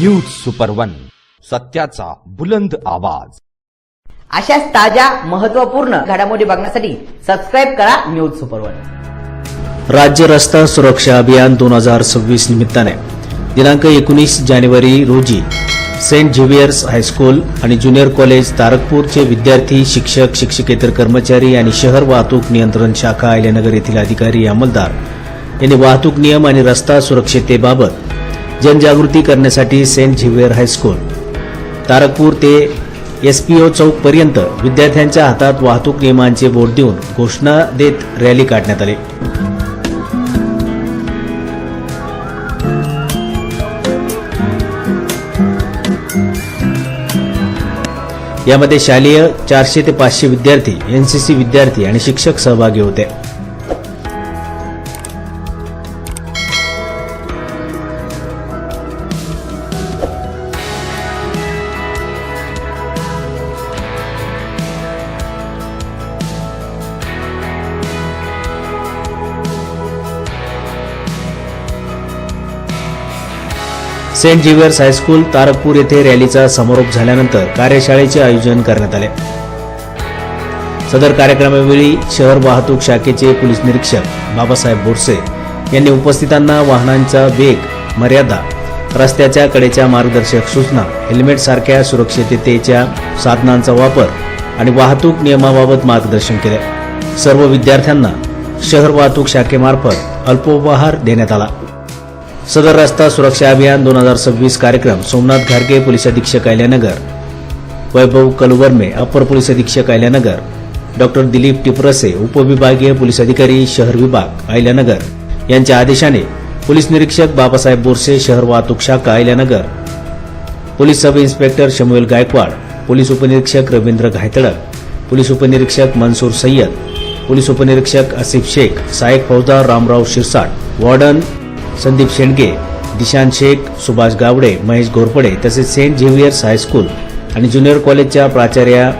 News super one सत्याचा बुलंद आवाज. अशाच ताज्या महत्त्वपूर्ण घडामोडी बघण्यासाठी सबस्क्राईब करा न्यूज सुपर वन. राज्य रस्ता सुरक्षा अभियान दोन हजार सव्वीस निमित्ताने. दिनांक एकोणीस जानेवारी रोजी सेंट झेवियर्स हायस्कूल आणि ज्युनियर कॉलेज तारकपूरचे विद्यार्थी शिक्षक शिक्षकेतर कर्मचारी आणि शहर वाहतूक नियंत्रण शाखा अहिल्यानगर येथील अधिकारी अंमलदार. यांनी वाहतूक नियम आणि रस्ता सुरक्षितेबाबत जनजागृती करण्यासाठी सेंट झिव्हिअर हायस्कूल तारकपूर ते एस पी चौक पर्यंत विद्यार्थ्यांच्या हातात वाहतूक नियमांचे बोर्ड देऊन घोषणा देत रॅली काढण्यात आली. यामध्ये शालेय चारशे ते पाचशे विद्यार्थी एनसीसी विद्यार्थी आणि शिक्षक सहभागी होते. सेंट जेवियर्स हायस्कूल तारकपूर येथे रॅलीचा समारोप झाल्यानंतर कार्यशाळेचे आयोजन करण्यात आले. सदर कार्यक्रमावेळी शहर वाहतूक शाखेचे पोलीस निरीक्षक बाबासाहेब बोरसे यांनी उपस्थितांना वाहनांचा वेग मर्यादा रस्त्याच्या कडेच्या मार्गदर्शक सूचना हेल्मेट सारख्या सुरक्षिततेच्या साधनांचा वापर आणि वाहतूक नियमाबाबत मार्गदर्शन केले. सर्व विद्यार्थ्यांना शहर वाहतूक शाखेमार्फत अल्पोपहार देण्यात आला. सदर रस्ता सुरक्षा अभियान दोन हजार सव्वीस कार्यक्रम सोमनाथ घारगे पोलीस अधीक्षक अहिल्यानगर वैभव कलवर्मे अपर पोलीस अधीक्षक अहिल्यानगर डॉक्टर दिलीप टिपरसे उपविभागीय पोलीस अधिकारी शहर विभाग अहिल्यानगर. यांच्या आदेशाने पोलीस निरीक्षक बाबासाहेब बोरसे शहर वाहतूक शाखा Ahilyanagar. Police sub inspector Samuel Gaikwad police उपनिरीक्षक रवींद्र घायतडक पोलीस उपनिरीक्षक मनसूर सय्यद पोलीस उपनिरीक्षक आसिफ शेख सहाय्यक फौजदार रामराव शिरसाट वॉर्डन संदीप शेंडगे दिशांत शेख सुभाष गावडे महेश घोरपडे तसेच सेंट झेवियर्स हायस्कूल आणि ज्युनियर कॉलेजच्या प्राचार्या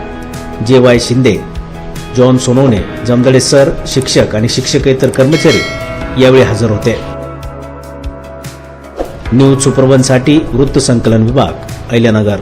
J Y Shinde John Sonawane Jamdade sir शिक्षक आणि शिक्षकेतर कर्मचारी यावेळी हजर होते. न्यूज सुपरवनसाठी वृत्त संकलन विभाग अहिल्यानगर.